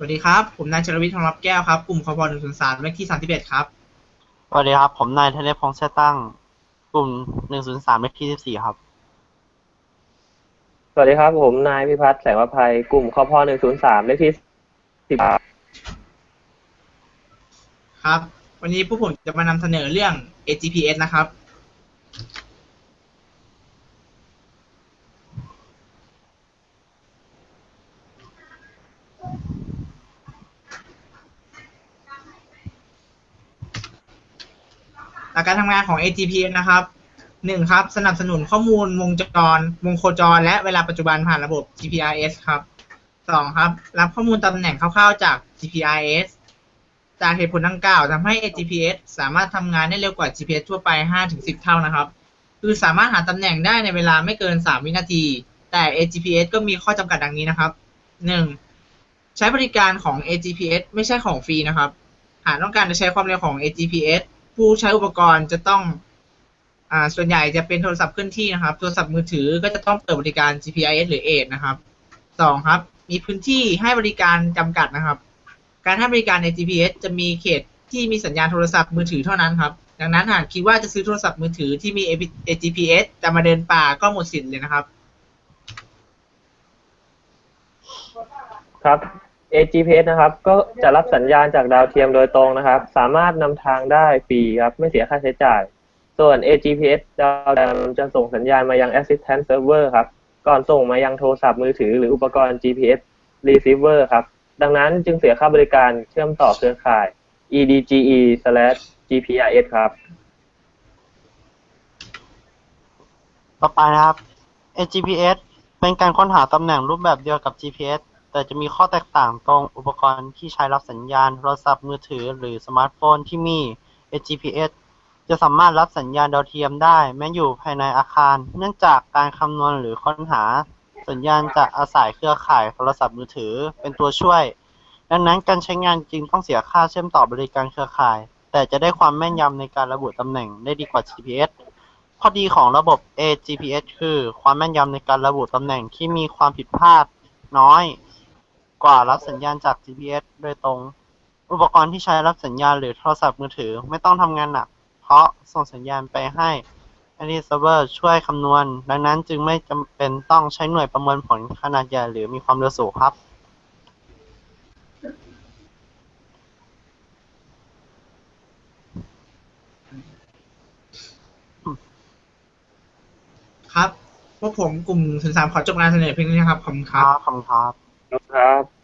สวัสดีครับ ผมนายชลวิทย์ทองรับแก้วครับ กลุ่มคอพหนึ่งศูนย์สามเลขที่สามสิบเอ็ดครับ สวัสดีครับ ผมนายธเนศพงษ์แช่ตั้ง กลุ่ม103เลขที่14ครับ สวัสดีครับ ผมนายพิพัฒน์แสงวภัยกลุ่มคพหนึ่งศูนย์สามเลขที่สิบครับ วันนี้พวกผมจะมานำเสนอเรื่อง AGPS นะครับ ลักการทำงานของ AGPS นะครับหนึ่งครับ สนับสนุนข้อมูลวงจร วงโคจร และเวลาปัจจุบันผ่านระบบ GPRS ครับสองครับ รับข้อมูลตำแหน่งคร่าวๆจาก GPRS จากเหตุผลดังกล่าวทำให้ AGPS สามารถทำงานได้เร็วกว่า GPS ทั่วไป 5-10 เท่านะครับ คือสามารถหาตำแหน่งได้ในเวลาไม่เกิน 3 วินาที แต่ AGPS ก็มีข้อจำกัดดังนี้นะครับ 1. ใช้บริการของ AGPS ไม่ใช่ของฟรีนะครับ หากต้องการจะใช้ความเร็วของ AGPS ผู้ใช้อุปกรณ์จะต้องอ่าส่วนใหญ่จะเป็นโทรศัพท์เคลื่อนที่นะครับ โทรศัพท์มือถือก็จะต้องเปิดบริการ GPS หรือ AID นะครับสองครับ มีพื้นที่ให้บริการจำกัดนะครับ การให้บริการใน GPS จะมีเขตที่มีสัญญาณโทรศัพท์มือถือเท่านั้นครับ ดังนั้นหากคิดว่าจะซื้อโทรศัพท์มือถือที่มี GPS จะมาเดินป่าก็หมดสิทธิ์เลยนะครับ ครับ AGPS นะครับ ก็จะรับสัญญาณจากดาวเทียมโดยตรงนะครับ สามารถนำทางได้ฟรีครับ ไม่เสียค่าใช้จ่าย ส่วน AGPS ดาวเทียมจะส่งสัญญาณมายัง Assistant Server ครับ ก่อนส่งมายังโทรศัพท์มือถือหรืออุปกรณ์ GPS Receiver ครับ ดังนั้นจึงเสียค่าบริการเชื่อมต่อเครือข่าย EDGE/GPRS ครับ ต่อไปนะครับ AGPS เป็นการค้นหาตำแหน่งรูปแบบเดียวกับ GPS แต่จะมีข้อแตกต่างตรงอุปกรณ์ที่ใช้รับสัญญาณ โทรศัพท์มือถือหรือสมาร์ทโฟนที่มี AGPS จะสามารถรับสัญญาณดาวเทียมได้ แม้อยู่ภายในอาคาร เนื่องจากการคำนวณหรือค้นหา สัญญาณจะอาศัยเครือข่ายโทรศัพท์มือถือเป็นตัวช่วย ดังนั้นการใช้งานจริงต้องเสียค่าเชื่อมต่อบริการเครือข่าย แต่จะได้ความแม่นยำในการระบุตำแหน่งได้ดีกว่า GPS ข้อดีของระบบ AGPS คือ ความแม่นยำในการระบุตำแหน่งที่มีความผิดพลาดน้อย กว่ารับสัญญาณจาก GPS โดยตรง อุปกรณ์ที่ใช้รับสัญญาณหรือโทรศัพท์มือถือ ไม่ต้องทำงานหนัก เพราะส่งสัญญาณไปให้ a n t i server ช่วยคำนวณ ดังนั้นจึงไม่จำเป็นต้องใช้หน่วยประมวลผลขนาดใหญ่หรือมีความเร็วสูงครับ ครับ พวกผมกลุ่มศูนย์สามขอจบงานเสนอเพียงเท่านี้ครับ ขอบคุณครับขอบคุณครับ ครับ